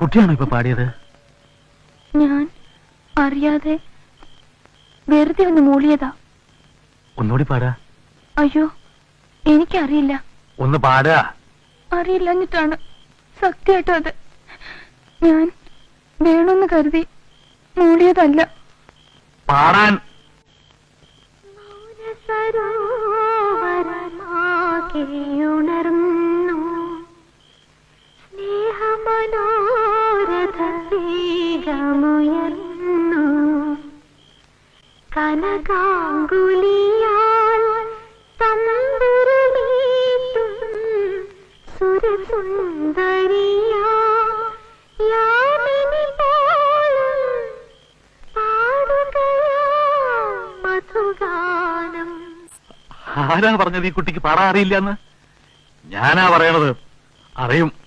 കുട്ടിയാണോ ഇപ്പൊ പാടിയത്? ഞാൻ അറിയാതെ വെറുതെ ഒന്ന് മൂളിയതാ. ഒന്നുകൂടി പാടാ. അയ്യോ എനിക്കറിയില്ല. ഒന്ന് പാടുക. അറിയില്ലഞ്ഞിട്ടാണ് സത്യമായിട്ടോ അത്? ഞാൻ വേണമെന്ന് കരുതി മൂളിയതല്ല. പാടാൻ. സരോവരമാകെയോ സ്നേഹമനോരഥ വേഗമുയർന്നു യാമിനി ആരാ പറഞ്ഞത് ഈ കുട്ടിക്ക് പാടാൻ അറിയില്ലെന്ന്? ഞാനാ പറയണത്. അറിയും.